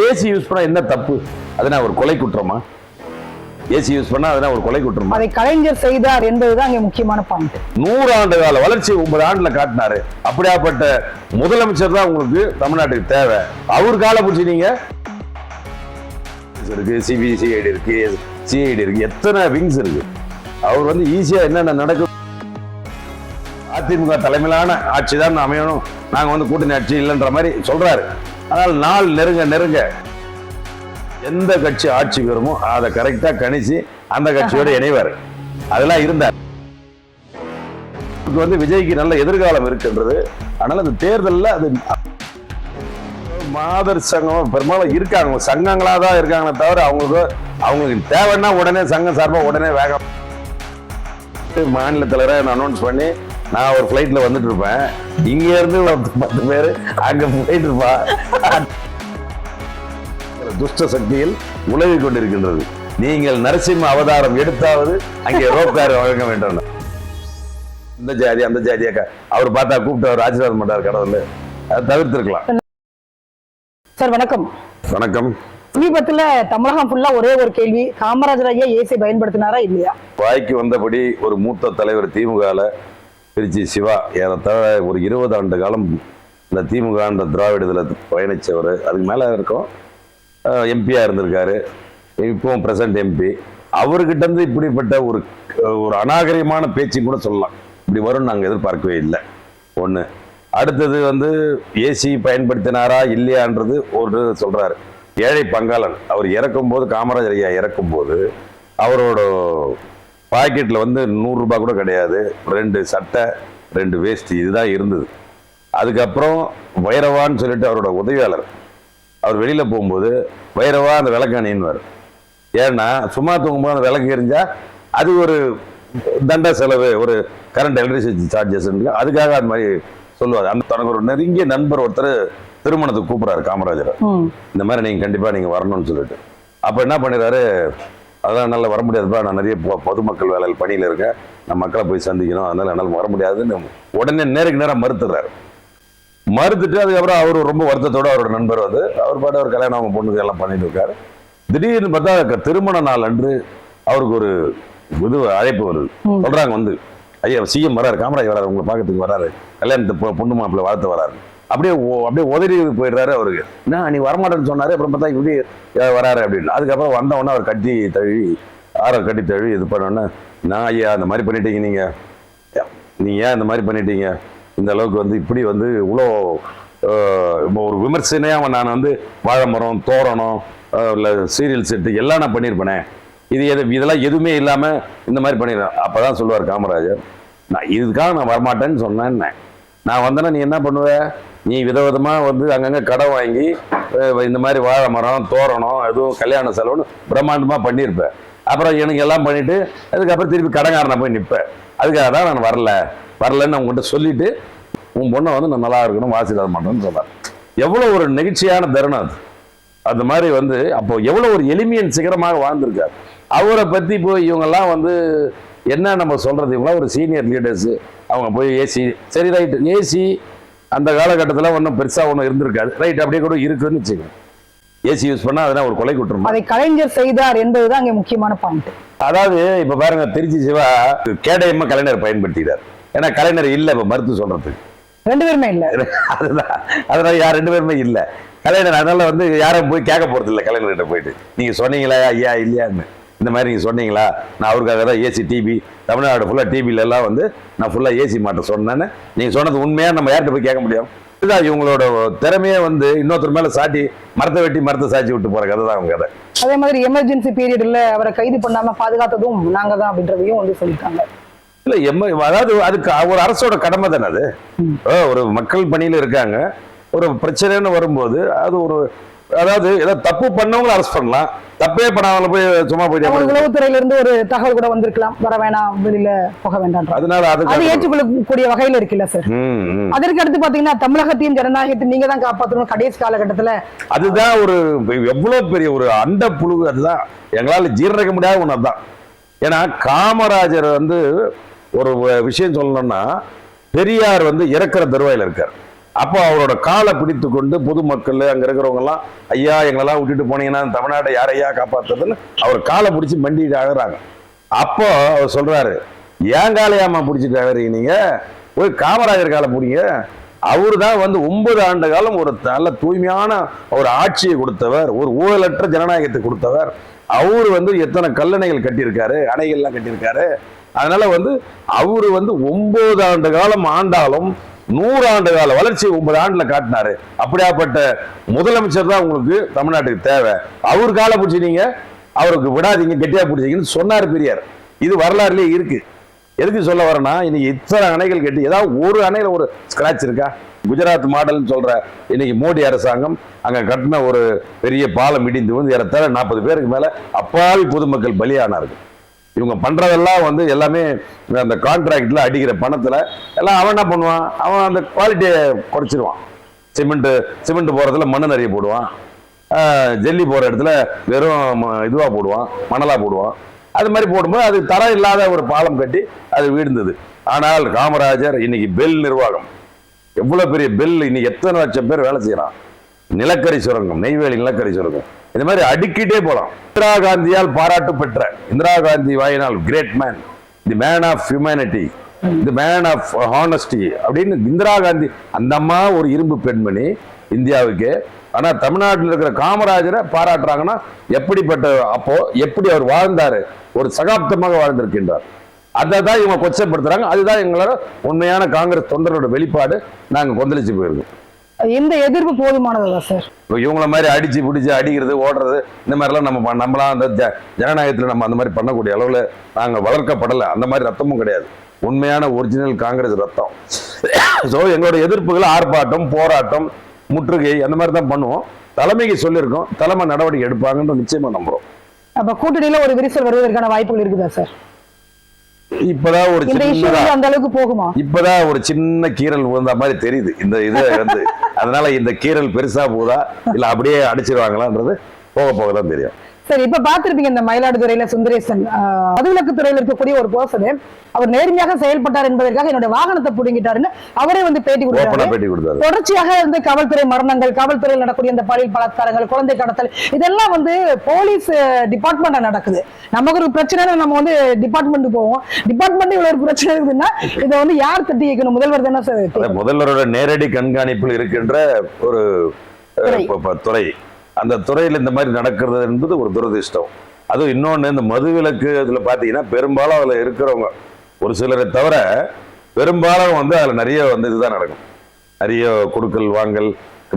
AC use பண்ணா என்ன தப்பு? அது நான் ஒரு கொலை குற்றமா? ஏசி யூஸ் பண்ணா அதெல்லாம் ஒரு கொலை குற்றமா? அதை கலைஞர் செய்தார் என்பதுதான் இங்க முக்கியமான பாயிண்ட் நூறு ஆண்டு கால வளர்ச்சி ஒன்பது ஆண்டுல காட்டினாரு. அப்படியாப்பட்ட முதலமைச்சர் தான் உங்களுக்கு தமிழ்நாட்டுக்கு தேவை. அவர் கால பிடிச்சி நீங்க? இருக்கு சிபிசிஐடி இருக்கு சிஐடி இருக்கு. எத்தனை விங்ஸ் இருக்கு? அவர் வந்து ஈஸியா என்னென்ன நடக்கும் அதிமுக தலைமையிலான ஆட்சி தான் அமையணும். நாங்க வந்து கூட்டணி ஆட்சி இல்லைன்ற மாதிரி சொல்றாரு. ஆனால் நாள் நெருங்க நெருங்க எந்த கட்சி ஆட்சிக்கு வருமோ அதை கரெக்டா கணிச்சு அந்த கட்சியோட இணைவார். அதெல்லாம் இருந்தார். வந்து விஜய்க்கு நல்ல எதிர்காலம் இருக்கின்றது. அதனால அந்த தேர்தல்ல அது மாதர் சங்கம் பெரும்பாலும் இருக்காங்க. சங்கங்களா தான் இருக்காங்களே தவிர அவங்களுக்கு அவங்களுக்கு தேவைன்னா உடனே சங்கம் சார்பா உடனே வேகம். மாநில தலைவரை அனௌன்ஸ் பண்ணி நான் ஒரு ஃப்ளைட்ல வந்துட்டு இருப்பேன். இங்க இருந்து ஒரு பத்து பேர் அங்க போயிட்டு இருப்பா துஷ்ட சக்தியில் உலவி கொண்டிருக்கின்றது. நீங்கள் நரசிம்ம அவதாரம் எடுத்தாவது அங்கே ரோப்கார் வழங்க வேண்டும். இந்த ஜாதி அந்த ஜாதியாக்கா அவர் பார்த்தா கூப்பிட்டு அவர் ஆசீர்வாதம் பண்ணார் கடவுள். அதை தவிர்த்திருக்கலாம். சார் வணக்கம். வணக்கம். சமீபத்துல தமிழகம் ஃபுல்லா ஒரே ஒரு கேள்வி. காமராஜர் ஐயா ஏசி பயன்படுத்தினாரா இல்லையா? வாய்க்கு வந்தபடி ஒரு மூத்த தலைவர் திமுகவில் திருச்சி சிவா. ஏறத்தாழ ஒரு இருபது ஆண்டு காலம் இந்த திமுக அந்த திராவிடத்தில் பயணித்தவர் அதுக்கு மேலே இருக்கும். எம்பியாக இருந்திருக்காரு. இப்போவும் பிரசன்ட் எம்பி அவர்கிட்டருந்து இப்படிப்பட்ட ஒரு ஒரு அநாகரிகமான பேச்சு கூட சொல்லலாம். இப்படி வரும்னு நாங்கள் எதிர்பார்க்கவே இல்லை. ஒன்று அடுத்தது வந்து ஏசி பயன்படுத்தினாரா இல்லையான்றது ஒரு சொல்கிறார் ஏழை பங்காளன். அவர் இறக்கும்போது காமராஜர் ஐயா இறக்கும்போது அவரோட பாக்கெட்ல வந்து நூறு ரூபாய் கூட கிடையாது. ரெண்டு சட்டை ரெண்டு வேஷ்டி இதுதான் இருந்தது. அதுக்கப்புறம் வைரவான்னு சொல்லிட்டு அவரோட உதவியாளர். அவர் வெளியில போகும்போது வைரவா அந்த விளக்கு அணியின்வார் ஏன்னா சும்மா தூங்கும்போது அந்த விளக்கு எரிஞ்சா அது ஒரு தண்ட செலவு ஒரு கரண்ட் எலக்ட்ரிசிட்டி சார்ஜஸ் அதுக்காக அது மாதிரி சொல்லுவார். அந்த தனக்கு ஒரு நெருங்கிய நண்பர் ஒருத்தர் திருமணத்துக்கு கூப்பிடுறாரு காமராஜர். இந்த மாதிரி நீங்க கண்டிப்பா நீங்க வரணும்னு சொல்லிட்டு. அப்ப என்ன பண்ணிடுறாரு? அதெல்லாம் என்னால வர முடியாதுப்பா நான் நிறைய பொதுமக்கள் வேலையில் பணியில இருக்கேன். நான் மக்களை போய் சந்திக்கணும். அதனால என்னால் வர முடியாதுன்னு உடனே நேருக்கு நேரம் மறுத்துறாரு. மறுத்துட்டு அதுக்கப்புறம் அவர் ரொம்ப வருத்தத்தோட அவரோட நண்பர் வந்து அவர் பாட்டு அவர் கல்யாணம் அவங்க பொண்ணுக்கு எல்லாம் பண்ணிட்டு இருக்காரு. திடீர்னு பார்த்தா திருமண நாள் அன்று அவருக்கு ஒரு இது அழைப்பு வருது. சொல்றாங்க வந்து ஐயா சிஎம் வராரு காமராஜ் வராரு உங்களை பார்க்கறதுக்கு வராரு. கல்யாணத்தை பொண்ணு மாப்பிள்ளை வாழ்த்து வராரு. அப்படியே ஓ- அப்படியே உதறி போயிடுறாரு அவருக்கு என்ன நீ வரமாட்டேன்னு சொன்னாரு அப்புறம் பார்த்தா இப்படி வராரு அப்படின்னு. அதுக்கப்புறம் வந்த உடனே அவர் கட்டி தழுவி ஆற கட்டி தழுவி இது பண்ணோன்னே நான் ஐயா அந்த மாதிரி பண்ணிட்டீங்க நீங்க? நீ ஏன் இந்த மாதிரி பண்ணிட்டீங்க? இந்த அளவுக்கு வந்து இப்படி வந்து இவ்வளோ இப்போ ஒரு விமர்சனையாக நான் வந்து வாழை மரம் தோரணம் இல்லை சீரியல் செட்டு எல்லாம் நான் பண்ணியிருப்பேனே. இது எது இதெல்லாம் எதுவுமே இல்லாமல் இந்த மாதிரி பண்ணிடுறேன். அப்போ தான் சொல்லுவார் காமராஜர் நான் இதுக்காக நான் வரமாட்டேன்னு சொன்னேன் நான் வந்தேன்னா நீ என்ன பண்ணுவ? நீ விதவிதமாக வந்து அங்கங்கே கடன் வாங்கி இந்த மாதிரி வாழை மரம் தோரணம் எதுவும் கல்யாண செலவுன்னு பிரம்மாண்டமாக பண்ணியிருப்பேன் அப்புறம் எனக்கு எல்லாம் பண்ணிவிட்டு அதுக்கப்புறம் திருப்பி கடங்காரனை போய் நிற்பேன் அதுக்காக தான் நான் வரல. வரலன்னு அவங்ககிட்ட சொல்லிட்டு உன் பொண்ணை வந்து நான் நல்லா இருக்கணும் வாசிடாத மாட்டேன்னு சொன்னார். எவ்வளோ ஒரு நெகிழ்ச்சியான தருணம் அது. அந்த மாதிரி வந்து அப்போ எவ்வளோ ஒரு எளிமையின் சிகரமாக வாழ்ந்திருக்கார். அவரை பற்றி போய் இவங்கெல்லாம் வந்து என்ன நம்ம சொல்கிறது இவங்களாம் ஒரு சீனியர் லீடர்ஸு அவங்க போய் ஏசி சரி ரைட் ஏசி அந்த காலகட்டத்தில் ஒன்றும் பெருசாக ஒன்றும் இருந்திருக்காது. ரைட் அப்படியே கூட இருக்குன்னு வச்சுக்கோங்க. ஏசி யூஸ் பண்ணால் அதெல்லாம் ஒரு கொலை குற்றம். அதை கலைஞர் செய்தார் என்பதுதான் இங்க முக்கியமான பாயிண்ட் அதாவது இப்ப பாருங்க திருச்சி சிவா கேடயமா கலைஞர் பயன்படுத்திக்கிறார் ஏன்னா கலைஞர் இல்ல இப்ப மறுத்து சொல்றதுக்கு. ரெண்டு பேருமே இல்ல. அதுதான் அதனால யார் ரெண்டு பேருமே இல்ல. கலைஞர் அதனால வந்து யாரும் போய் கேட்க போறது இல்ல கலைஞர்கிட்ட போயிட்டு. நீங்க சொன்னீங்களா ஐயா இல்லையான்னு. இந்த மாதிரி நீங்க சொன்னீங்களா? நான் அவருக்காக தான் ஏசி டிவி தமிழ்நாடு ஃபுல்லா டிவில எல்லாம் வந்து நான் ஃபுல்லா ஏசி மாட்ட சொன்னேன்னு. நீங்க சொன்னது உண்மையா? நம்ம யார்கிட்ட போய் கேட்க முடியும்? இதுதான் இவங்களோட திறமையே வந்து இன்னொருத்தர் மேல சாட்டி மரத்தை வெட்டி மரத்தை சாட்சி விட்டு போற கதை தான் அவங்க கதை. அதே மாதிரி எமர்ஜென்சி பீரியட்ல அவரை கைது பண்ணாம பாதுகாத்ததும் நாங்க தான் அப்படின்றதையும் வந்து சொல்லியிருக்காங்க. இல்ல எம்ம அதாவது அதுக்கு ஒரு அரசோட கடமை தானே அது? ஒரு மக்கள் பணியில இருக்காங்க. ஒரு பிரச்சனைன்னு வரும்போது அது ஒரு அதாவது ஏதோ தப்பு பண்ணவங்களை அரெஸ்ட் பண்ணலாம். தப்பே பண்ணாமல போய் சும்மா போயிட்டு உளவுத்துறையில இருந்து ஒரு தகவல் கூட வந்திருக்கலாம். வர வேணாம் வெளியில போக வேண்டாம் அதனால அது ஏற்றுக்கொள்ளக்கூடிய வகையில இருக்குல்ல சார். அதற்கு அடுத்து பாத்தீங்கன்னா தமிழகத்தையும் ஜனநாயகத்தையும் நீங்க தான் காப்பாற்றணும் கடைசி காலகட்டத்துல அதுதான் ஒரு எவ்வளவு பெரிய ஒரு அண்ட புழு அதுதான். எங்களால ஜீரணிக்க முடியாத ஒண்ணு அதுதான். ஏன்னா காமராஜர் வந்து ஒரு விஷயம் சொல்லணும்னா பெரியார் வந்து இறக்குற தருவாயில இருக்கார். அப்போ அவரோட காலை பிடித்து கொண்டு பொதுமக்கள் அங்க இருக்கிறவங்க எல்லாம் ஐயா எங்களெல்லாம் விட்டுட்டு போனீங்கன்னா தமிழ்நாட்டை யாரையா காப்பாற்றுறதுன்னு காப்பாத்துறதுன்னு அவர் காலை பிடிச்சி மண்டிட்டு அழகிறாங்க அப்போ அவர் சொல்றாரு ஏன் காலையாமா பிடிச்சிட்டு அழகிறீங்க நீங்க? போய் காமராஜர் காலை பிடிங்க. அவரு தான் வந்து ஒன்பது ஆண்டு காலம் ஒரு நல்ல தூய்மையான ஒரு ஆட்சியை கொடுத்தவர் ஒரு ஊழலற்ற ஜனநாயகத்தை கொடுத்தவர். அவரு வந்து எத்தனை கல்லணைகள் கட்டியிருக்காரு அணைகள்லாம் கட்டியிருக்காரு. அதனால வந்து அவரு வந்து ஒன்பது ஆண்டு காலம் ஆண்டாலும் நூறு ஆண்டு கால வளர்ச்சி ஒன்பது ஆண்டுல காட்டினாரு. அப்படியாப்பட்ட முதலமைச்சர் தான் உங்களுக்கு தமிழ்நாட்டுக்கு தேவை. அவர் காலை பிடிச்சிட்டீங்க அவருக்கு விடாதீங்க கெட்டியா பிடிச்சிங்கன்னு சொன்னார் பெரியார். இது வரலாறுலயே இருக்கு. எதுக்கு சொல்ல வரேன்னா இன்னைக்கு இத்தனை அணைகள் கட்டி ஏதாவது ஒரு அணையில ஒரு ஸ்கிராச் இருக்கா? குஜராத் மாடல்னு சொல்ற இன்னைக்கு மோடி அரசாங்கம் அங்க கட்டின ஒரு பெரிய பாலம் இடிந்து வந்து ஏறத்தாழ நாற்பது பேருக்கு மேல அப்பாவி பொதுமக்கள் பலியானார்கள். இவங்க பண்றதெல்லாம் வந்து எல்லாமே அந்த கான்ட்ராக்ட்ல அடிக்கிற பணத்துல எல்லாம் அவன் என்ன பண்ணுவான்? அவன் அந்த குவாலிட்டியை குறைச்சிருவான். சிமெண்ட் சிமெண்ட் போறதுல மண்ணு நிறைய போடுவான். ஜெல்லி ஜல்லி போற இடத்துல வெறும் ம- இதுவா போடுவான் மணலா போடுவான். அது மாதிரி போடும்போது அது தரம் இல்லாத ஒரு பாலம் கட்டி அது வீழ்ந்தது. ஆனால் காமராஜர் இன்னைக்கு பெல் நிர்வாகம். எவ்வளவு பெரிய பெல் இன்னைக்கு எத்தனை லட்சம் பேர் வேலை செய்யறான்? நிலக்கரி சுரங்கம் நெய்வேலி நிலக்கரி சுரங்கம். இந்த மாதிரி அடுக்கிட்டே போலாம். இந்திரா காந்தியால் பாராட்டு பெற்ற இந்திரா காந்தி வாயினால் great man the man of humanity the man of honesty அப்படின்னு இந்திரா காந்தி அந்த அம்மா ஒரு இரும்பு பெண்மணி இந்தியாவுக்கு. ஆனா தமிழ்நாட்டில் இருக்கிற காமராஜரை பாராட்டுறாங்கன்னா எப்படிப்பட்ட அப்போ எப்படி அவர் வாழ்ந்தாரு? ஒரு சகாப்தமாக வாழ்ந்திருக்கின்றார். அதை தான் இவங்க கொச்சப்படுத்துறாங்க. அதுதான் எங்களோட உண்மையான காங்கிரஸ் தொண்டரோட வெளிப்பாடு. நாங்க கொந்தளிச்சு போயிருக்கோம் இந்த எதிர்ப்பு போதுமானதா சார். இப்போ இவங்கள மாதிரி அடிச்சு பிடிச்சி அடிக்கிறது ஓடுறது இந்த மாதிரிலாம் நம்ம நம்மளாம் அந்த ஜ- ஜனநாயகத்துல நம்ம அந்த மாதிரி பண்ணக்கூடிய அளவுல நாங்க வளர்க்கப்படலை. அந்த மாதிரி ரத்தமும் கிடையாது. உண்மையான ஒரிஜினல் காங்கிரஸ் ரத்தம். ஸோ எங்களோட எதிர்ப்புகள் ஆர்ப்பாட்டம் போராட்டம் முற்றுகை அந்த மாதிரி தான் பண்ணுவோம். தலைமைக்கு சொல்லியிருக்கோம். தலைமை நடவடிக்கை எடுப்பாங்கன்னு நிச்சயமா நம்புறோம். அப்ப கூட்டணியில ஒரு விரிசல் வருவதற்கான வாய்ப்புகள் இருக்குதா சார்? இப்பதான் ஒரு வந்து அந்த அளவுக்கு போகுமா? இப்பதான் ஒரு சின்ன கீறல் விழுந்த மாதிரி தெரியுது. இந்த இது வந்து அதனால இந்த கீறல் பெருசா போதா? இல்ல அப்படியே அடிச்சிருவாங்களான்றது போக போக தான் தெரியும். சரி இப்ப பாத்திருப்பீங்க இந்த மயிலாடுதுறையில சுந்தரேசன். மதுவிலக்கு துறையில இருக்கக்கூடிய ஒரு பர்சன் அவர் நேர்மையாக செயல்பட்டார் என்பதற்காக என்னோட வாகனத்தை புடுங்கிட்டாருன்னு அவரே வந்து பேட்டி கொடுத்தாரு. தொடர்ச்சியாக வந்து காவல்துறை மரணங்கள் காவல்துறையில் நடக்கக்கூடிய இந்த பாலியல் பலாத்காரங்கள் குழந்தை கடத்தல் இதெல்லாம் வந்து போலீஸ் டிபார்ட்மெண்ட்ல நடக்குது. நமக்கு ஒரு பிரச்சனை நம்ம வந்து டிபார்ட்மெண்ட் போவோம். டிபார்ட்மெண்ட் இவ்வளவு ஒரு பிரச்சனை இருக்குதுன்னா இதை வந்து யார் தட்டி வைக்கணும் முதல்வர் தானே முதல்வரோட நேரடி கண்காணிப்பில் இருக்கின்ற ஒரு துறை. அந்த துறையில் இந்த மாதிரி நடக்கிறது என்பது ஒரு துரதிர்ஷ்டம். அதுவும் இன்னொன்று இந்த மதுவிலக்கு இதில் பார்த்தீங்கன்னா பெரும்பாலும் அதில் இருக்கிறவங்க ஒரு சிலரை தவிர பெரும்பாலும் வந்து அதில் நிறைய வந்து இதுதான் நடக்கும். நிறைய கொடுக்கல் வாங்கல்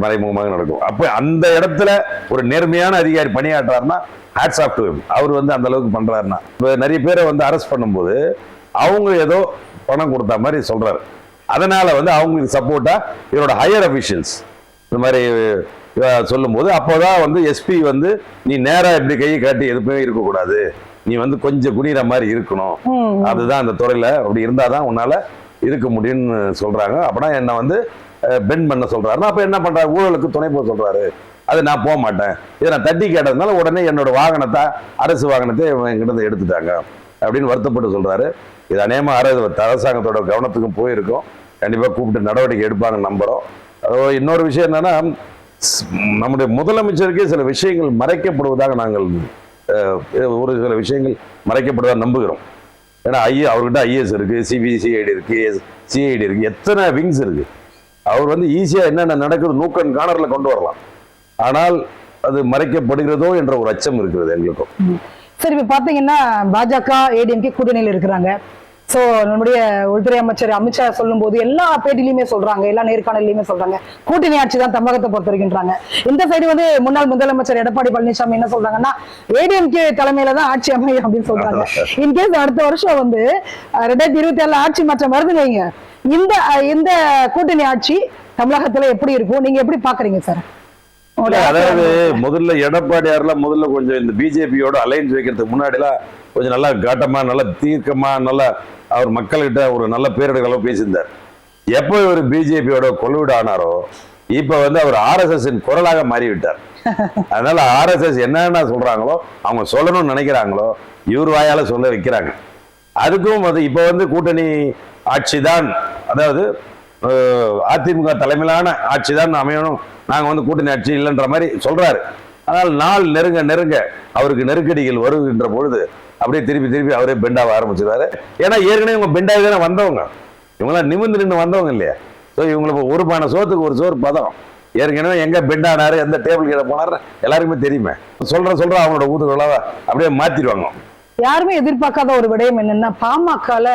மறைமுகமாக நடக்கும். அப்போ அந்த இடத்துல ஒரு நேர்மையான அதிகாரி பணியாற்றாருன்னா ஹேட்ஸ் ஆஃப் டு அவர் வந்து அந்த அளவுக்கு பண்ணுறாருன்னா இப்போ நிறைய பேரை வந்து அரெஸ்ட் பண்ணும்போது அவங்க ஏதோ பணம் கொடுத்த மாதிரி சொல்கிறாரு அதனால் வந்து அவங்களுக்கு சப்போர்ட்டாக இவரோட ஹையர் அஃபிஷியல்ஸ் இந்த மாதிரி சொல்லும்போது அப்போதான் வந்து எஸ்பி வந்து நீ நேரா இப்படி கையை காட்டி எதுவுமே இருக்கக்கூடாது. நீ வந்து கொஞ்சம் குனிற மாதிரி இருக்கணும். அதுதான் அந்த துறையில அப்படி இருந்தாதான் உன்னால இருக்க முடியும்னு சொல்றாங்க. அப்படின்னா என்ன வந்து பெண்ட் பண்ண சொல்றாருன்னா அப்ப என்ன பண்றாரு ஊழலுக்கு துணை போக சொல்றாரு. அது நான் போக மாட்டேன். இதை நான் தட்டி கேட்டதுனால உடனே என்னோட வாகனத்தை அரசு வாகனத்தை என்கிட்ட எடுத்துட்டாங்க. அப்படின்னு வருத்தப்பட்டு சொல்றாரு. இது அநேகமா அரசு அரசாங்கத்தோட கவனத்துக்கும் போயிருக்கும். கண்டிப்பா கூப்பிட்டு நடவடிக்கை எடுப்பாங்கன்னு நம்புறோம். அதோ இன்னொரு விஷயம் என்னன்னா நம்முடைய முதலமைச்சருக்கே சில விஷயங்கள் மறைக்கப்படுவதாக நாங்கள் ஒரு சில விஷயங்கள் மறைக்கப்படுவதாக நம்புகிறோம். ஏன்னா ஐஏ அவர்கிட்ட ஐஏஎஸ் இருக்கு சிபிசிஐடி இருக்கு சிஐடி இருக்கு எத்தனை விங்ஸ் இருக்கு. அவர் வந்து ஈஸியா என்னென்ன நடக்குது நூக்கன் காணர்ல கொண்டு வரலாம். ஆனால் அது மறைக்கப்படுகிறதோ என்ற ஒரு அச்சம் இருக்கிறது எங்களுக்கும். சரி இப்போ பார்த்தீங்கன்னா பாஜக ஏடிஎம்கே கூட்டணியில் இருக்கிறாங்க. சோ நம்முடைய உள்துறை அமைச்சர் அமித்ஷா சொல்லும் போது எல்லா பேட்டிலையுமே சொல்றாங்க எல்லா நேர்காணலையுமே சொல்றாங்க. கூட்டணி ஆட்சி தான் தமிழகத்தை பொறுத்த வரைக்கின்றாங்க இந்த சைடு வந்து முன்னாள் முதலமைச்சர் எடப்பாடி பழனிசாமி என்ன சொல்றாங்கன்னா ஏடிஎம்கே தலைமையில தான் ஆட்சி அமையும் அப்படின்னு சொல்றாங்க. இன்கேஸ் அடுத்த வருஷம் வந்து ரெண்டாயிரத்தி இருபத்தி ஏழுல ஆட்சி மாற்றம் வருதுன்னு வைங்க. இந்த இந்த கூட்டணி ஆட்சி தமிழகத்துல எப்படி இருக்கும்? நீங்க எப்படி பாக்குறீங்க சார் அதாவது முதல்ல எடப்பாடியார்லாம் முதல்ல கொஞ்சம் இந்த பிஜேபியோட அலைன்ஸ் வைக்கிறதுக்கு முன்னாடிலாம் கொஞ்சம் நல்லா காட்டமா நல்லா தீர்க்கமா நல்லா அவர் மக்கள்கிட்ட ஒரு நல்ல பேரிடர் அளவு பேசியிருந்தார். எப்போ இவர் பிஜேபியோட கொள்ளுவிட ஆனாரோ இப்ப வந்து அவர் ஆர்எஸ்எஸ் குரலாக மாறிவிட்டார். அதனால ஆர்எஸ்எஸ் என்னென்ன சொல்றாங்களோ அவங்க சொல்லணும்னு நினைக்கிறாங்களோ இவர் வாயால சொல்ல வைக்கிறாங்க. அதுக்கும் வந்து இப்ப வந்து கூட்டணி ஆட்சி தான் அதாவது அதிமுக தலைமையிலான ஆட்சி தான் அமையணும். நாங்க வந்து கூட்டணி ஆட்சி இல்லைன்ற மாதிரி சொல்றாரு. ஆனால் நாள் நெருங்க நெருங்க அவருக்கு நெருக்கடிகள் வருகின்ற பொழுது அப்படியே திருப்பி திருப்பி அவரே பெண்டாக ஆரம்பிச்சிருவாரு. ஏன்னா ஏற்கனவே இவங்க பெண்டாக தானே வந்தவங்க. இவங்களாம் நிமிர்ந்து நின்று வந்தவங்க இல்லையா? ஸோ இவங்களுக்கு ஒரு பானை சோத்துக்கு ஒரு சோறு பதம். ஏற்கனவே எங்க பெண்டானாரு எந்த டேபிள் கீழே போனாரு எல்லாருக்குமே தெரியுமே. சொல்ற சொல்ற அவங்களோட ஊத்துக்களாக அப்படியே மாத்திடுவாங்க. யாருமே எதிர்பார்க்காத ஒரு விடயம் என்னன்னா பாமகல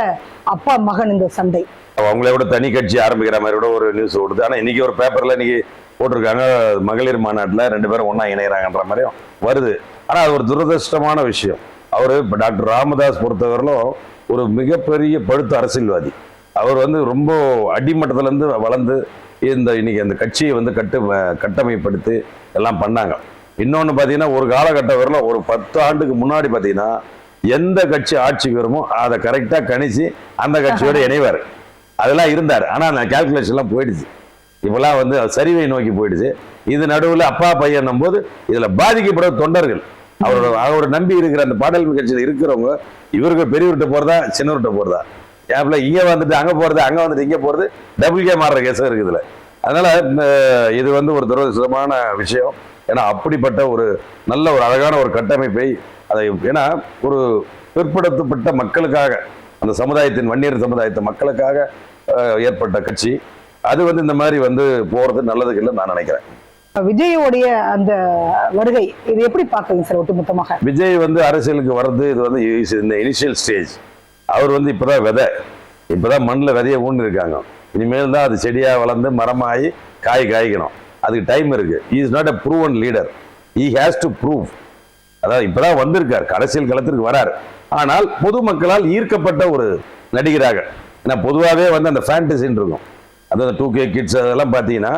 அப்பா மகன் இந்த சண்டை. அவங்களே விட தனி கட்சி ஆரம்பிக்கிற மாதிரி கூட ஒரு நியூஸ் ஓடுது. ஆனா இன்னைக்கு ஒரு பேப்பர்ல இன்னைக்கு போட்டிருக்காங்க மகளிர் மாநாட்டுல ரெண்டு பேரும் ஒண்ணா இணையறாங்கன்ற மாதிரியும் வருது. ஆனா அது ஒரு துரதிருஷ்டமான விஷயம். அவரு இப்ப டாக்டர் ராமதாஸ் பொறுத்தவரையிலும் ஒரு மிகப்பெரிய பழுத்த அரசியல்வாதி. அவர் வந்து ரொம்ப அடிமட்டத்துல இருந்து வளர்ந்து இந்த இன்னைக்கு அந்த கட்சியை வந்து கட்டு கட்டமைப்படுத்தி எல்லாம் பண்ணாங்க. இன்னொன்னு பாத்தீங்கன்னா ஒரு காலகட்டம் வரல ஒரு பத்து ஆண்டுக்கு முன்னாடி பாத்தீங்கன்னா எந்த கட்சி ஆட்சிக்கு வருமோ அதை கரெக்டா கணிச்சு அந்த கட்சியோட இணைவார். அதெல்லாம் இருந்தார். ஆனா அந்த கால்குலேஷன்லாம் போயிடுச்சு. இப்பெல்லாம் வந்து சரிவை நோக்கி போயிடுச்சு. இது நடுவில் அப்பா பையன் போது இதுல பாதிக்கப்படுற தொண்டர்கள். அவரோட அவரோட நம்பி இருக்கிற அந்த பாடல் கட்சியில் இருக்கிறவங்க இவருக்கு பெரியவர்கிட்ட போறதா சின்னவர்கிட்ட போறதா? ஏப்பில் இங்கே வந்துட்டு அங்கே போகிறது அங்கே வந்துட்டு இங்கே போகிறது டபுள் கே மாறுற கேஸும் இருக்குதுல அதனால் இது வந்து ஒரு துரதிருஷ்டமான விஷயம். ஏன்னா அப்படிப்பட்ட ஒரு நல்ல ஒரு அழகான ஒரு கட்டமைப்பை அதை ஏன்னா ஒரு பிற்படுத்தப்பட்ட மக்களுக்காக அந்த சமுதாயத்தின் வன்னியர் சமுதாயத்தை மக்களுக்காக ஏற்பட்ட கட்சி. அது வந்து இந்த மாதிரி வந்து போகிறது நல்லதுக்கு இல்லைன்னு நான் நினைக்கிறேன். விஜயோடைய அந்த வருகை இது எப்படி பார்க்குறீங்க சார் ஒட்டுமொத்தமாக? விஜய் வந்து அரசியலுக்கு வர்றது இது வந்து இந்த இனிஷியல் ஸ்டேஜ் அவர் வந்து இப்போதான் விதை. இப்போதான் மண்ணில் விதையை ஊன்னு இருக்காங்க இனிமேல் தான் அது செடியா வளர்ந்து மரமாகி காய் காய்க்கணும். அதுக்கு டைம் இருக்கு. Is not a proven leader he has to prove அதாவது இப்பதான் வந்திருக்கார். அரசியல் களத்திற்கு வரார். ஆனால் பொதுமக்களால் ஈர்க்கப்பட்ட ஒரு நடிகராக. ஏன்னா பொதுவாகவே வந்து அந்த ஃபேண்டசின்னு இருக்கும். அதாவது டூ கே கிட்ஸ் அதெல்லாம் பார்த்தீங்கன்னா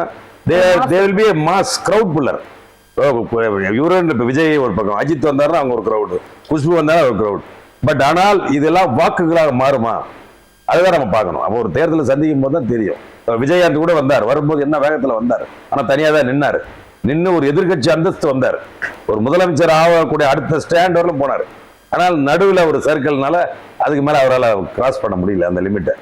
they they will be mass crowd puller இவரு இப்போ விஜய் ஒரு பக்கம் அஜித் வந்தாருன்னா அவங்க ஒரு க்ரௌடு குஷ்பு வந்தாலும் ஒரு க்ரௌட் பட் ஆனால் இதெல்லாம் வாக்குகளாக மாறுமா? அதுதான் நம்ம பார்க்கணும். அப்போ ஒரு தேர்தலை சந்திக்கும் போது தான் தெரியும் விஜயகாந்த் கூட வந்தார். வரும்போது என்ன வேகத்தில் வந்தார்? ஆனால் தனியாக தான் நின்னார். நின்று ஒரு எதிர்க்கட்சி அந்தஸ்து வந்தார். ஒரு முதலமைச்சர் ஆகக்கூடிய அடுத்த ஸ்டாண்ட் வரலும் போனார். ஆனால் நடுவில் ஒரு சர்க்கிள்னால அதுக்கு மேலே அவரால் கிராஸ் பண்ண முடியல அந்த லிமிட்டை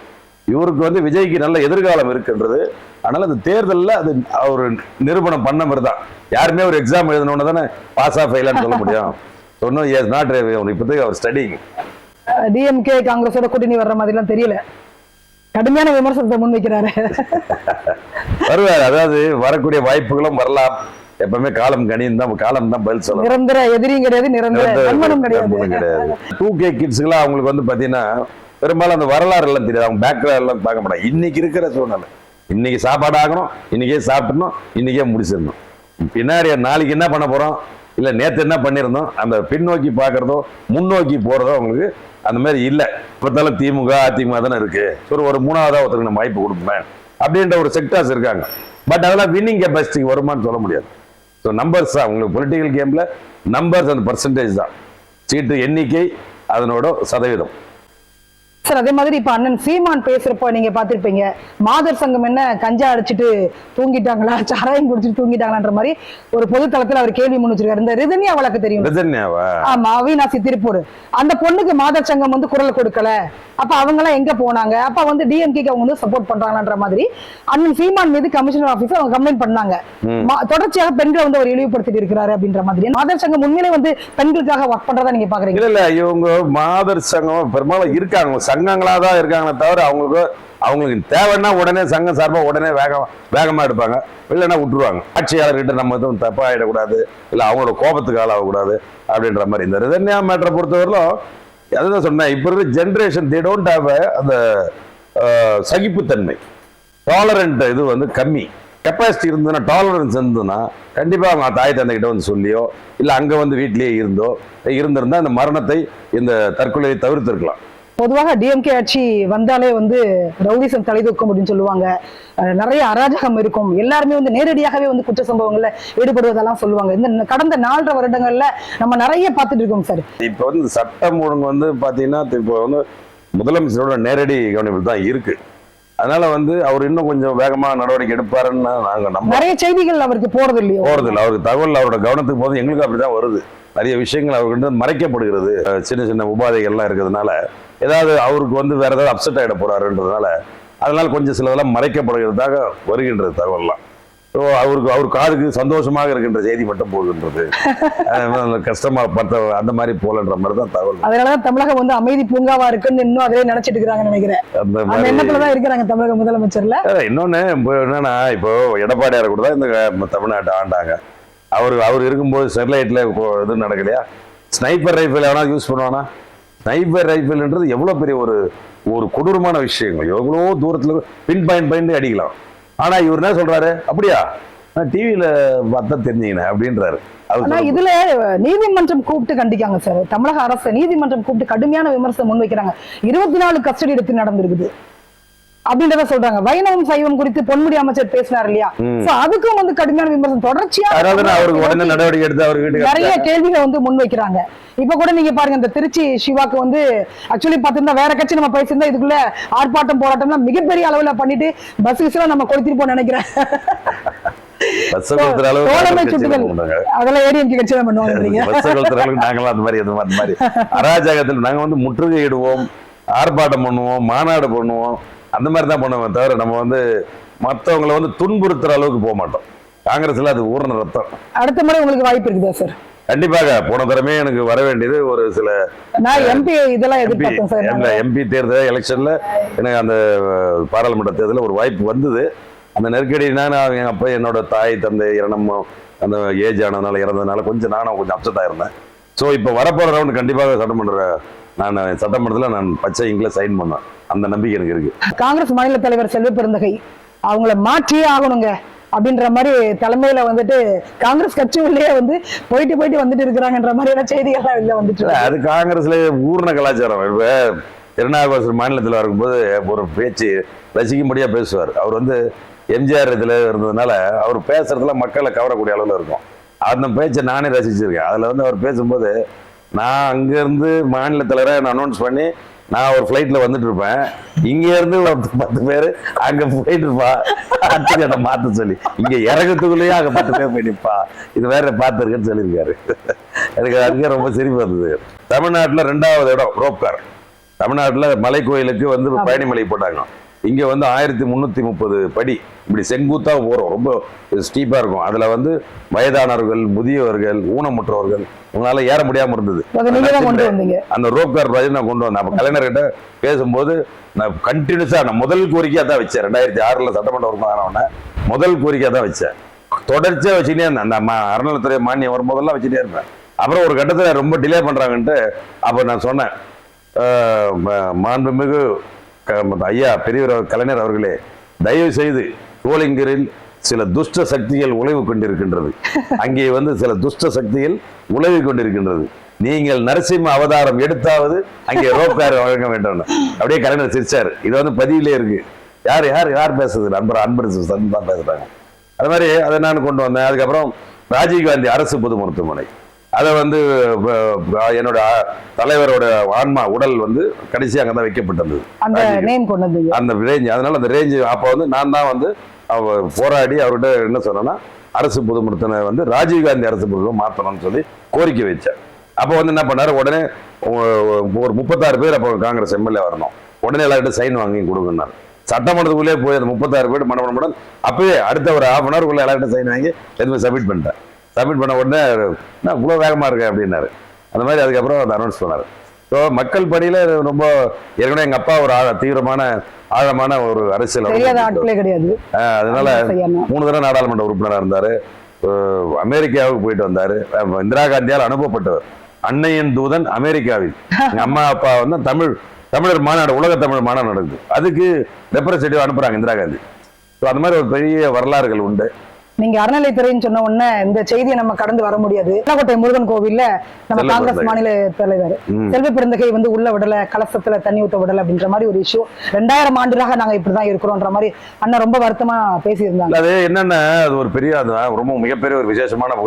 இவருக்கு வந்து விஜய்க்கு நல்ல எதிர்காலம் இருக்குன்றது. அதனால அந்த தேர்தலில் அது அவர் நிரூபணம் பண்ண மாதிரி தான். யாருமே ஒரு எக்ஸாம் எழுதணும்னு தானே பாஸ் ஆஃப் ஃபெயிலான்னு சொல்ல முடியும். சொன்னோம் எஸ் நாட் இப்போதைக்கு அவர் ஸ்டடிங் டிஎம்கே காங்கிரஸோட கூட்டணி வர்ற மாதிரிலாம் தெரியல. கடுமையான விமர்சனத்தை முன்வைக்கிறாரு. வருவார். அதாவது வரக்கூடிய வாய்ப்புகளும் வரலாம். எப்பவுமே காலம் கணியும் தான் காலம் தான் பதில் சொல்லணும். நிரந்தர எதிரியும் கிடையாது நிரந்தர கிடையாது. டூ கே கிட்ஸ்க்குலாம் அவங்களுக்கு வந்து பாத்தீங்கன்னா பெரும்பாலும் அந்த வரலாறு எல்லாம் தெரியாது. அவங்க பேக்ரவுண்ட் எல்லாம் பார்க்க மாட்டாங்க. இன்னைக்கு இருக்கிற சூழ்நிலை. இன்னைக்கு சாப்பாடு ஆகணும் இன்னைக்கே சாப்பிடணும் இன்னைக்கே முடிச்சிடணும். பின்னாடி நாளைக்கு என்ன பண்ண போறோம்? இல்லை நேற்று என்ன பண்ணியிருந்தோம்? அந்த பின்னோக்கி பார்க்குறதோ முன்னோக்கி போகிறதோ அவங்களுக்கு அந்த மாதிரி இல்லை. இப்போத்தாலும் திமுக அதிமுக தானே இருக்குது சரி ஒரு மூணாவதாக ஒருத்தருக்கு நம்ம வாய்ப்பு கொடுப்பேன் அப்படின்ற ஒரு செக்டர்ஸ் இருக்காங்க. பட் அதெல்லாம் வின்னிங் கெப்பாசிட்டிக்கு வருமான்னு சொல்ல முடியாது. ஸோ நம்பர்ஸ் தான். உங்களுக்கு பொலிட்டிக்கல் கேம்ல நம்பர்ஸ் அந்த பர்சன்டேஜ் தான். சீட்டு எண்ணிக்கை அதனோட சதவீதம். சார் அதே மாதிரி இப்ப அண்ணன் சீமான் பேசுறப்ப நீங்க பாத்திருப்பீங்க மாதர் சங்கம் என்ன கஞ்சா அடிச்சிட்டு தூங்கிட்டாங்களா சாராயம் குடிச்சிட்டு தூங்கிட்டாங்களான்ற மாதிரி ஒரு பொது தளத்துல அவர் கேள்வி முன் வச்சிருக்காரு இந்த ரிதன்யா வழக்கு தெரியும்? ஆமா அவினாசி திருப்பூர். அந்த பொண்ணுக்கு மாதர் சங்கம் வந்து குரல் கொடுக்கல. அப்ப அவங்க எல்லாம் எங்க போனாங்க? அப்ப வந்து டிஎம்கேக்கு அவங்க வந்து சப்போர்ட் பண்றாங்கன்ற மாதிரி அண்ணன் சீமான் மீது கமிஷனர் ஆபீஸ் அவங்க கம்ப்ளைண்ட் பண்ணாங்க. தொடர்ச்சியாக பெண்களை வந்து அவர் இழிவுபடுத்திட்டு இருக்கிறாரு அப்படின்ற மாதிரி. மாதர் சங்கம் உண்மையிலே வந்து பெண்களுக்காக ஒர்க் பண்றதா நீங்க பாக்குறீங்க? இல்ல இவங்க மாதர் சங்கம் பெரும்பாலும் இருக்காங்க. சங்கங்களாக தான் இருக்காங்களே தவிர அவங்களுக்கு அவங்களுக்கு தேவைன்னா உடனே சங்கம் சார்பாக உடனே வேகம் வேகமாக எடுப்பாங்க. இல்லைன்னா விட்டுருவாங்க. ஆட்சியாளர்கிட்ட நம்ம எதுவும் தப்பாகிடக்கூடாது இல்லை அவங்களோட கோபத்துக்கு ஆளாகக்கூடாது அப்படின்ற மாதிரி. இந்த ரிதன்யா மேட்டரை பொறுத்தவரையிலும் அதுதான் சொன்னேன்? இப்போ இருக்கிற ஜென்ரேஷன் தே டோன்ட் ஹாவ் அந்த சகிப்புத்தன்மை. டாலரண்ட் இது வந்து கம்மி. கெப்பாசிட்டி இருந்ததுன்னா டாலரன்ஸ் இருந்ததுன்னா கண்டிப்பாக அவங்க தாய் தந்தைகிட்ட வந்து சொல்லியோ இல்லை அங்கே வந்து வீட்லேயே இருந்தோ இருந்திருந்தால் இந்த மரணத்தை இந்த தற்கொலையை தவிர்த்திருக்கலாம். பொதுவாக டிஎம்கே ஆட்சி வந்தாலே வந்து ரவுடிசம் தலைதூக்கும் அப்படின்னு சொல்லுவாங்க. நிறைய அராஜகம் இருக்கும். எல்லாருமே வந்து நேரடியாகவே வந்து குற்ற சம்பவங்கள்ல ஈடுபடுவதெல்லாம் சொல்லுவாங்க. இந்த கடந்த நாலரை வருடங்கள்ல நம்ம நிறைய பார்த்துட்டு இருக்கோம் சார். இப்போ வந்து சட்டம் ஒழுங்கு வந்து பாத்தீங்கன்னா இப்போ வந்து முதலமைச்சரோட நேரடி கவனிப்பு தான் இருக்கு. அதனால வந்து அவர் இன்னும் கொஞ்சம் வேகமா நடவடிக்கை எடுப்பாருன்னு நாங்க நம்ப நிறைய செய்திகள் அவருக்கு போறது இல்லையோ போறதில்ல. அவருக்கு தகவல் அவரோட கவனத்துக்கு போது எங்களுக்கு அப்படிதான் வருது. நிறைய விஷயங்கள் அவர்கிட்ட மறைக்கப்படுகிறது. சின்ன சின்ன உபாதைகள்லாம் இருக்கிறதுனால ஏதாவது அவருக்கு வந்து வேற ஏதாவது அப்செட் ஆகிட போறாருன்றதுனால அதனால கொஞ்சம் சிலதெல்லாம் மறைக்கப்படுகிறதாக வருகின்றது தகவல்லாம். ஸோ அவருக்கு அவர் காதுக்கு சந்தோஷமாக இருக்கின்ற செய்தி மட்டும் போகின்றது கஷ்டமா பார்த்த அந்த மாதிரி போலன்ற மாதிரி தான் தகவல். அதனாலதான் தமிழகம் வந்து அமைதி பூங்காவா இருக்குன்னு இன்னும் அதிலே நினைச்சிட்டு இருக்காங்கன்னு நினைக்கிறேன். அந்த எண்ணத்துலதான் இருக்கிறாங்க தமிழக முதலமைச்சர்ல? இன்னொன்னு என்னன்னா இப்போ எடப்பாடியார் கூட தான் இந்த தமிழ்நாட்டை ஆண்டாங்க. அவர் அவர் இருக்கும்போது ஸ்டெர்லைட்ல கொ- இது நடக்கலையா? ஸ்னைப்பர் ரைஃபிள் எவனா யூஸ் பண்ணுவானா? ஸ்னைப்பர் ரைஃபிள்ன்றது எவ்வளவு பெரிய ஒரு ஒரு கொடூரமான விஷயங்கள். எவ்வளோ தூரத்துல பின் பாயிண்ட் பாயிண்ட் அடிக்கலாம். ஆனா இவர் என்ன சொல்றாரு? அப்படியா? நான் டிவியில பார்த்தா தெரிஞ்சுக்கினேன் அப்படின்றாரு. இதுல நீதிமன்றம் கூப்பிட்டு கண்டிக்காங்க சார். தமிழக அரசு நீதிமன்றம் கூப்பிட்டு கடுமையான விமர்சனம் முன்வைக்கிறாங்க. இருபத்தி நாலு கஸ்டடி எடுத்து நடந்திருக்குது. அப்படின்றத சொல்றாங்க. வைணவம் சைவம் குறித்து பொன்முடி அமைச்சர் பேசினார் இல்லையா. So அதுக்கும் வந்து கடுமையான விமர்சனம். தொடர்ச்சியா அவருக்கு நடவடிக்கை எடுத்து அவர் வீட்டுக்கு நிறைய கேள்விகளை வந்து முன்வைக்கிறாங்க இப்ப கூட நீங்க பாருங்க இந்த திருச்சி சிவாக்கு வந்து ஆக்சுவலி பாத்தீங்கன்னா வேற கட்சி நம்ம பேசியிருந்தா இதுக்குள்ள ஆர்ப்பாட்டம் போராட்டம்லாம் மிகப்பெரிய அளவுல பண்ணிட்டு பஸ் எல்லாம் நம்ம கொளுத்திட்டு போக நினைக்கிறேன் அராஜகத்தில் நாங்க வந்து முற்றுகையிடுவோம் ஆர்ப்பாட்டம் பண்ணுவோம் மாநாடு பண்ணுவோம். அந்த மாதிரி தான் பண்ணுவோம் தவிர நம்ம வந்து மத்தவங்கள வந்து துன்புறுத்துற அளவுக்கு போக மாட்டோம். காங்கிரஸ்ல அது ஊர்ன ரத்தம். அடுத்த முறை உங்களுக்கு வாய்ப்பு இருக்குதா சார் கண்டிப்பாக போன தடவை எனக்கு வர வேண்டியது ஒரு சில நான் எம்பி இதெல்லாம் எதிர்பார்த்தேன். எம்பி தேர்தல் எலெக்ஷன்ல எனக்கு அந்த பாராளுமன்ற தேர்தலில் ஒரு வாய்ப்பு வந்தது. அந்த நெருக்கடினா நான் எங்க அப்பா என்னோட தாய் தந்தை இரணம் அந்த ஏஜ் ஆனதுனால இறந்ததுனால கொஞ்சம் நானும் கொஞ்சம் அப்செட்டாக இருந்தேன் ஸோ இப்போ வரப்போற ரவுண்ட் கண்டிப்பாக சட்டமன்ற நான் சட்டமன்றத்தில் நான் பச்சை இங்கில சைன் பண்ணேன். அந்த நம்பிக்கை எனக்கு இருக்கு. காங்கிரஸ் மாநில தலைவர் செல்வ பெருந்தகை அவங்கள மாற்றியே ஆகணுங்க அப்படின்ற மாதிரி தலைமையில வந்துட்டு காங்கிரஸ் கட்சி உள்ளே வந்து போயிட்டு போயிட்டு வந்துட்டு இருக்கிறாங்கன்ற மாதிரியான செய்திகள்லாம் வெளில வந்துட்டு. அது காங்கிரஸ்ல ஊர்ன கலாச்சாரம். இப்போ திருநாவுக்கரசர் மாநிலத்தில் இருக்கும்போது ஒரு பேச்சு ரசிக்கும்படியா பேசுவார். அவர் வந்து எம்ஜிஆர் இதுல இருந்ததுனால அவர் பேசுறதுல மக்களை கவரக்கூடிய அளவில் இருக்கும். அந்த பேச்சை நானே ரசிச்சிருக்கேன். அதுல வந்து அவர் பேசும்போது நான் அங்கிருந்து மாநில தலைவரை நான் அனௌன்ஸ் பண்ணி நான் ஒரு ஃப்ளைட்ல வந்துட்டு இருப்பேன். இங்க இருந்து பத்து பேர் அங்க போயிட்டு இருப்பா அடுத்து அதை மாத்த சொல்லி. இங்க இறக்கத்துக்குள்ளேயே அங்க பத்து பேர் போய் நிப்பா. இது வேற பார்த்துருக்கேன்னு சொல்லியிருக்காரு. எனக்கு அதுக்கே ரொம்ப சிரிப்பு வந்தது. தமிழ்நாட்டுல ரெண்டாவது இடம் ரோப்கார். தமிழ்நாட்டுல மலை கோயிலுக்கு வந்து பயணிமலை போட்டாங்க. இங்க வந்து ஆயிரத்தி முன்னூத்தி முப்பது படி. இப்படி செங்குத்தா போறோம் ரொம்ப ஸ்டீப்பா இருக்கும். அதுல வந்து வயதானவர்கள் முதியவர்கள் ஊனமுற்றவர்கள் உங்களால ஏற முடியாம இருந்தது. அந்த ரோப் கார் ப்ராஜெக்ட் நான் கொண்டு வந்தேன். அப்போ கலைஞர்கிட்ட பேசும்போது நான் கண்டினியூஸாக நான் முதல் கோரிக்கையாக தான் வச்சேன். ரெண்டாயிரத்தி ஆறில் சட்டமன்ற உறுப்பினரான முதல் கோரிக்கையாக தான் வச்சேன். தொடர்ச்சியாக வச்சுட்டே இருந்தேன். அந்த அறநிலைத்துறை மானியம் வரும்போதெல்லாம் வச்சுட்டே இருப்பேன் அப்புறம் ஒரு கட்டத்தில் ரொம்ப டிலே பண்ணுறாங்கன்ட்டு அப்போ நான் சொன்னேன் "அஹ், ம- மாண்புமிகு ஐயா பெரியவர் கலைஞர் அவர்களே தயவு செய்து கோலிங்கரில் சில துஷ்ட சக்திகள் உழைவு கொண்டிருக்கின்றது. அங்கே வந்து சில துஷ்ட சக்திகள் உழைவு கொண்டிருக்கின்றது. நீங்கள் நரசிம்ம அவதாரம் எடுத்தாவது அங்கே ரோப்பேர் வழங்க வேண்டும் அப்படியே கலைஞர் சிரிச்சார். இது வந்து பதிவிலே இருக்கு. யார் யார் யார் பேசுறது நண்பர் அன்பர் தான் பேசுறாங்க. அது மாதிரி அதை நான் கொண்டு வந்தேன். அதுக்கப்புறம் ராஜீவ்காந்தி அரசு பொது மருத்துவமனை. அதை வந்து என்னோட தலைவரோட ஆன்மா உடல் வந்து கடைசி அங்கே தான் வைக்கப்பட்டிருந்தது அந்த அந்த ரேஞ்ச் அதனால அந்த ரேஞ்ச் அப்போ வந்து நான் தான் வந்து போராடி அவர்கிட்ட என்ன சொன்னேன்னா அரசு பொது மருத்துவமனை வந்து ராஜீவ்காந்தி அரசு பொதுமருத்துவம் மாற்றணும்னு சொல்லி கோரிக்கை வச்சேன். அப்போ வந்து என்ன பண்ணாரு? உடனே ஒரு முப்பத்தாறு பேர் அப்போ காங்கிரஸ் எம்எல்ஏ வரணும். உடனே எல்லார்கிட்ட சைன் வாங்கி கொடுங்கன்னாரு. சட்டமன்றத்துக்குள்ளே போய் அந்த முப்பத்தாறு பேர் மண்டபம் மடம் அப்பவே அடுத்த ஒரு ஹாஃப் அன் ஹவருக்குள்ள எல்லார்கிட்ட சைன் வாங்கி எதுவுமே சப்மிட் பண்ணிட்டேன். சப்மிட் பண்ண உடனே நான் இவ்வளோ வேகமாக இருக்கேன் அப்படின்னாரு. அந்த மாதிரி அதுக்கப்புறம் அதை அனௌன்ஸ் பண்ணாரு. ஸோ மக்கள் பணியில ரொம்ப ஏற்கனவே எங்க அப்பா ஒரு ஆழ- தீவிரமான ஆழமான ஒரு அரசியல் கிடையாது. அதனால. மூணு தடவை நாடாளுமன்ற உறுப்பினராக இருந்தாரு. அமெரிக்காவுக்கு போயிட்டு வந்தாரு. இந்திரா காந்தியால் அனுப்பப்பட்டவர். அன்னையின் தூதன் அமெரிக்காவில். எங்க அம்மா அப்பா வந்து தமிழ் தமிழர் மாநாடு உலக தமிழ் மாநாடு நடக்குது. அதுக்கு ரெப்ரசன்டேட்டிவ் அனுப்புறாங்க இந்திரா காந்தி. ஸோ அந்த மாதிரி ஒரு பெரிய வரலாறுகள் உண்டு. நீங்க அறநிலைத்துறைன்னு சொன்ன உடனே இந்த செய்தியை நம்ம கடந்து வர முடியாது. கோட்டை முருகன் கோவில்ல நம்ம காங்கிரஸ். மாநில தலைவர். செல்வ பெருந்தகை வந்து உள்ள விடல கலசத்துல தண்ணி ஊத்த விடல அப்படின்ற மாதிரி ஒரு இஷ்யூ ரெண்டாயிரம் ஆண்டுகளாக நாங்க இப்படிதான் இருக்கிறோம்ன்ற மாதிரி அண்ணா ரொம்ப வருத்தமா பேசியிருந்தாங்க. அது என்னன்னா அது ஒரு பெரிய ரொம்ப மிகப்பெரிய ஒரு விசேஷமான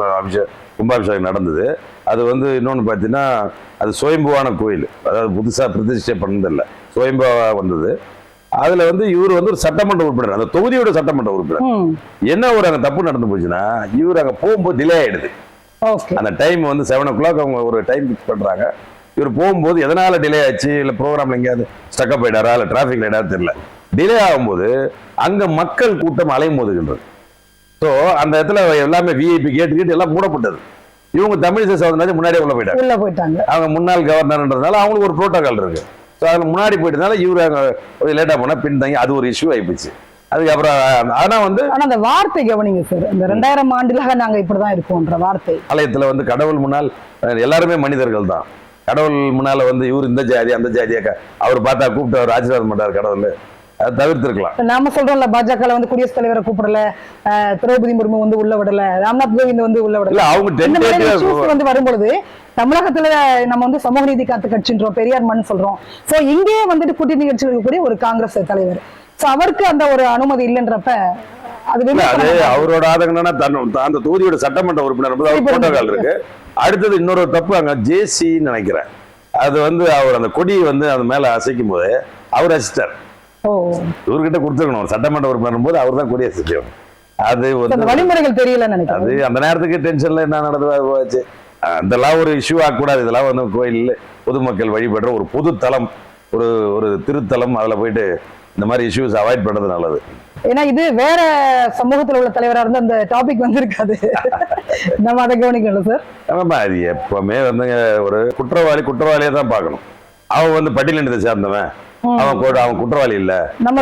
கும்பாபிஷேகம் நடந்தது. அது வந்து இன்னொன்று பார்த்தீங்கன்னா அது சுயம்புவான கோயில். அதாவது புதுசாக பிரதிஷ்டை பண்ணதில்லை. சுயம்புவா வந்தது. அதில் வந்து இவர் வந்து ஒரு சட்டமன்ற உறுப்பினர். அந்த தொகுதியோட சட்டமன்ற உறுப்பினர். என்ன ஒரு அங்கே தப்பு நடந்து போச்சுன்னா இவர் அங்கே போகும்போது டிலே ஆயிடுது. அந்த டைம் வந்து செவன் ஓ கிளாக் அவங்க ஒரு டைம் ஃபிக்ஸ் பண்ணுறாங்க இவர் போகும்போது எதனால டிலே ஆச்சு? இல்லை ப்ரோக்ராம்ல எங்கேயாவது ஸ்டக்கப் ஆயிடாரா இல்லை டிராஃபிக்ல ஏதாவது தெரியல. டிலே ஆகும்போது அங்க மக்கள் கூட்டம் அலைமோதுகின்றது. ஸோ அந்த இடத்துல எல்லாமே விஐபி கேட்டு கேட்டு எல்லாம் மூடப்பட்டது. இவங்க தமிழிசை சவுந்தரராஜன் முன்னாடியே உள்ள போயிட்டாங்க உள்ள போயிட்டாங்க. அவங்க முன்னாள் கவர்னர்ன்றதுனால அவங்களுக்கு ஒரு ப்ரோட்டோகால் இருக்கு. ஸோ அதில் முன்னாடி போயிட்டதுனால இவர் அங்கே லேட்டாக போனால் பின்தங்கி அது ஒரு இஷ்யூ ஆயிப்போச்சு. அதுக்கப்புறம் ஆனால் வந்து ஆனா அந்த வார்த்தை கவனிங்க சார் இந்த ரெண்டாயிரம் ஆண்டுகளாக நாங்க இப்படிதான் இருக்கோம்ன்ற வார்த்தை. ஆலயத்தில் வந்து கடவுள் முன்னால் எல்லாருமே மனிதர்கள் தான். கடவுள் முன்னால வந்து இவர் இந்த ஜாதி அந்த ஜாதியாக்க அவர் பார்த்தா கூப்பிட்டு அவர் ஆசீர்வாதம் பண்ணார் கடவுள். தவிர்த்திருக்கலாம். நாம சொல்றோம்ல பாஜக வந்து குடியரசுத் தலைவரை கூப்பிடல திரௌபதி முர்மு வந்து உள்ள விடல ராம்நாத் கோவிந்த் வந்து உள்ள விடல. அவங்க வந்து வரும்பொழுது தமிழகத்துல நம்ம வந்து சமூக நீதி காத்து கட்சின்றோம் பெரியார் மண் சொல்றோம். சோ இங்கேயே வந்துட்டு கூட்டணி கட்சியில் இருக்கக்கூடிய ஒரு காங்கிரஸ் தலைவர். சோ அவருக்கு அந்த ஒரு அனுமதி இல்லைன்றப்ப அது. அவரோட ஆதங்கம்னா தன் அந்த தொகுதியோட சட்டமன்ற உறுப்பினர். புரோட்டோகால் இருக்கு. அடுத்தது இன்னொரு தப்பு அங்க ஜேசின்னு நினைக்கிறேன். அது வந்து அவர் அந்த கொடியை வந்து அது மேல அசைக்கும் போது அவர் அசிஸ்டர் இவர்கிட்ட கொடுத்துருக்கணும். சட்டமன்ற உறுப்பினர் போது அவர் தான் கொடி அசிஸ்டர் அது வந்து வழிமுறைகள் நினைக்கிறேன். அது அந்த நேரத்துக்கு டென்ஷன்ல என்ன நடந்து போச்சு. அதெல்லாம் ஒரு இஷ்யூ ஆகக்கூடாது இதெல்லாம் வந்து கோயில் பொதுமக்கள் வழிபடுற ஒரு பொது தலம் ஒரு ஒரு திருத்தலம் அதுல போயிட்டு இந்த மாதிரி இஷ்யூஸ் அவாய்ட் பண்றது நல்லது. ஏன்னா இது வேற சமூகத்துல உள்ள தலைவரா இருந்தா அந்த டாபிக் வந்திருக்காது. நம்ம அதை கவனிக்கணும் சார் ஆமாம் அது எப்பவுமே வந்துங்க ஒரு குற்றவாளி குற்றவாளியை தான் பார்க்கணும். அவன் வந்து பட்டியலினத்தை சேர்ந்தவன். அவன் அவன் குற்றவாளி இல்ல. நம்ம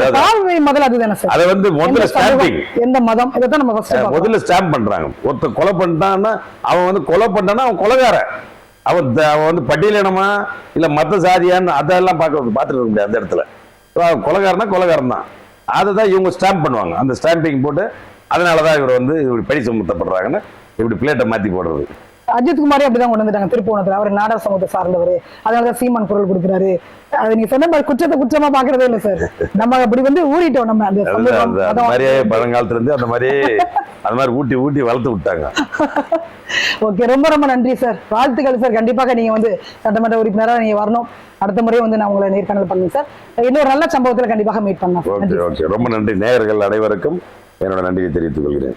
முதல்ல அதுதானே சார்? அதை வந்து முதல்ல ஸ்டாம்பிங் எந்த மதம் இதைத்தான் நம்ம ஃபர்ஸ்ட் பார்க்கணும். முதல்ல ஸ்டாம்ப் பண்றாங்க. ஒருத்தன் கொலை பண்ணிட்டான்னா அவன் வந்து கொலை பண்ணானா அவன் கொலைகாரன் அவன் அவன் வந்து பட்டியலினமா இல்ல மத்த சாதியான்னு அதெல்லாம் பார்க்க பார்த்துட்டு இருக்க முடியாது அந்த இடத்துல. அவன் கொலைகாரனா கொலைகாரன் தான். அதை தான் இவங்க ஸ்டாம்ப் பண்ணுவாங்க. அந்த ஸ்டாம்பிங் போட்டு அதனால தான் இவர் வந்து இப்படி பழி சுமத்தப்படுறாங்கன்னு இப்படி பிளேட்டை மாத்தி போடுறது. அஜித் குமாரே அப்படிதான் கொண்டு வந்துட்டாங்க திருப்போணத்துல அவர் நாடக சமூகத்தை சார்ந்தவர். அதனாலதான் சீமான் குரல் கொடுக்குறாரு. அது நீங்க சொன்ன மாதிரி குற்றத்தை குற்றமா பாக்குறதே இல்ல சார். நம்ம அப்படி வந்து ஊறிட்டோம் நம்ம அந்த. மாதிரியே பழங்காலத்துல இருந்து அந்த மாதிரியே அந்த மாதிரி ஊட்டி ஊட்டி வளர்த்து விட்டாங்க. ஓகே ரொம்ப ரொம்ப நன்றி சார். வாழ்த்துக்கள் சார். கண்டிப்பாக நீங்க வந்து சட்டமன்ற உறுப்பினராக நீங்க வரணும். அடுத்த முறை வந்து நான் உங்களை நேர்காணல் பண்ணுவேன் சார். இன்னொரு நல்ல சம்பவத்துல கண்டிப்பாக மீட் பண்ணலாம். Okay okay. ரொம்ப நன்றி நேயர்கள் அனைவருக்கும். என்னோட நன்றியை தெரிவித்துக் கொள்கிறேன்.